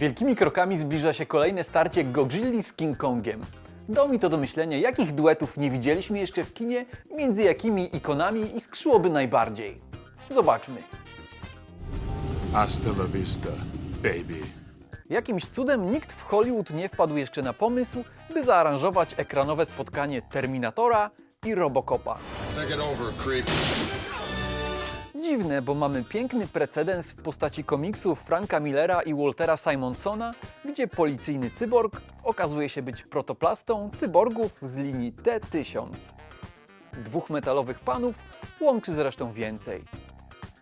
Wielkimi krokami zbliża się kolejne starcie Godzilli z King Kongiem. Dało mi to do myślenia, jakich duetów nie widzieliśmy jeszcze w kinie, między jakimi ikonami iskrzyłoby najbardziej. Zobaczmy. Hasta la vista, baby. Jakimś cudem nikt w Hollywood nie wpadł jeszcze na pomysł, by zaaranżować ekranowe spotkanie Terminatora i Robocopa. Take it over, creep. Dziwne, bo mamy piękny precedens w postaci komiksów Franka Millera i Waltera Simonsona, gdzie policyjny cyborg okazuje się być protoplastą cyborgów z linii T-1000. Dwóch metalowych panów łączy zresztą więcej.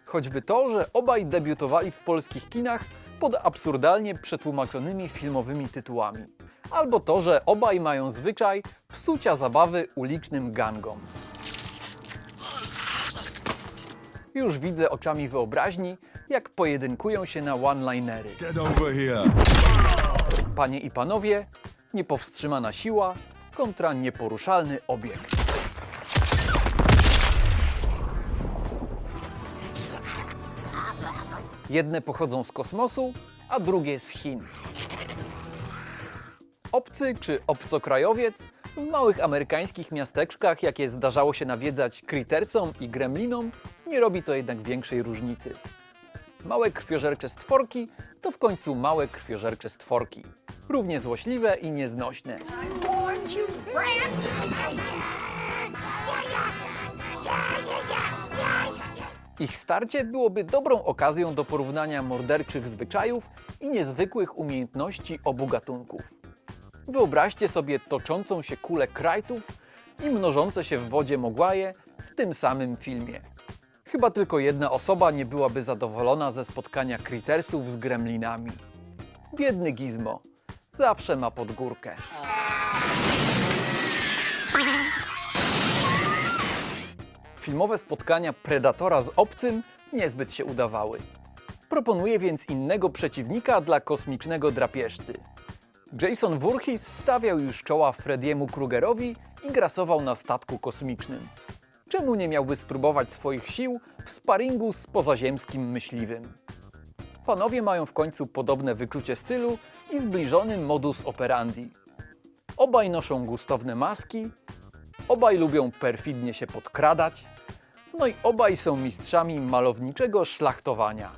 Choćby to, że obaj debiutowali w polskich kinach pod absurdalnie przetłumaczonymi filmowymi tytułami. Albo to, że obaj mają zwyczaj psucia zabawy ulicznym gangom. Już widzę oczami wyobraźni, jak pojedynkują się na one-linery. Panie i panowie, niepowstrzymana siła kontra nieporuszalny obiekt. Jedne pochodzą z kosmosu, a drugie z Chin. Obcy czy obcokrajowiec w małych amerykańskich miasteczkach, jakie zdarzało się nawiedzać Crittersom i Gremlinom, nie robi to jednak większej różnicy. Małe krwiożercze stworki to w końcu małe krwiożercze stworki. Równie złośliwe i nieznośne. Ich starcie byłoby dobrą okazją do porównania morderczych zwyczajów i niezwykłych umiejętności obu gatunków. Wyobraźcie sobie toczącą się kulę krajtów i mnożące się w wodzie mogłaje w tym samym filmie. Chyba tylko jedna osoba nie byłaby zadowolona ze spotkania Crittersów z gremlinami. Biedny Gizmo. Zawsze ma pod górkę. Filmowe spotkania Predatora z obcym niezbyt się udawały. Proponuję więc innego przeciwnika dla kosmicznego drapieżcy. Jason Voorhees stawiał już czoła Frediemu Krugerowi i grasował na statku kosmicznym. Czemu nie miałby spróbować swoich sił w sparingu z pozaziemskim myśliwym? Panowie mają w końcu podobne wyczucie stylu i zbliżony modus operandi. Obaj noszą gustowne maski, obaj lubią perfidnie się podkradać, no i obaj są mistrzami malowniczego szlachtowania.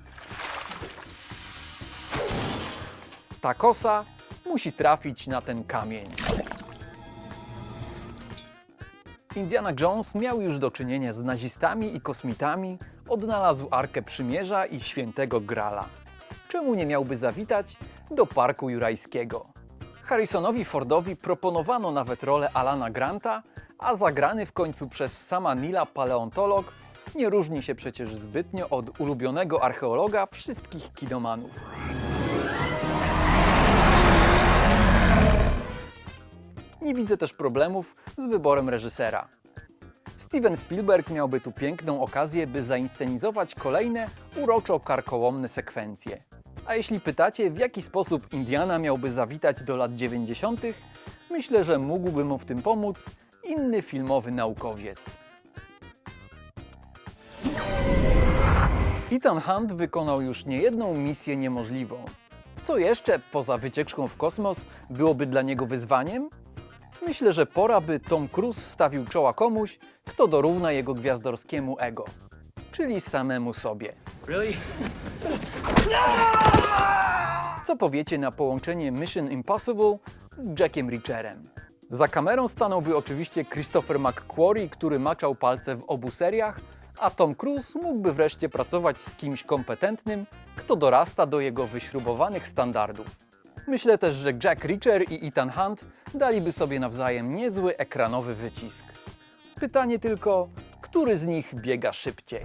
Ta kosa musi trafić na ten kamień. Indiana Jones miał już do czynienia z nazistami i kosmitami, odnalazł Arkę Przymierza i Świętego Grala. Czemu nie miałby zawitać do Parku Jurajskiego? Harrisonowi Fordowi proponowano nawet rolę Alana Granta, a zagrany w końcu przez sama Nila paleontolog nie różni się przecież zbytnio od ulubionego archeologa wszystkich kinomanów. Nie widzę też problemów z wyborem reżysera. Steven Spielberg miałby tu piękną okazję, by zainscenizować kolejne uroczo karkołomne sekwencje. A jeśli pytacie, w jaki sposób Indiana miałby zawitać do lat 90., myślę, że mógłby mu w tym pomóc inny filmowy naukowiec. Ethan Hunt wykonał już niejedną misję niemożliwą. Co jeszcze poza wycieczką w kosmos byłoby dla niego wyzwaniem? Myślę, że pora, by Tom Cruise stawił czoła komuś, kto dorówna jego gwiazdorskiemu ego, czyli samemu sobie. Co powiecie na połączenie Mission Impossible z Jackiem Reacherem? Za kamerą stanąłby oczywiście Christopher McQuarrie, który maczał palce w obu seriach, a Tom Cruise mógłby wreszcie pracować z kimś kompetentnym, kto dorasta do jego wyśrubowanych standardów. Myślę też, że Jack Reacher i Ethan Hunt daliby sobie nawzajem niezły ekranowy wycisk. Pytanie tylko, który z nich biega szybciej?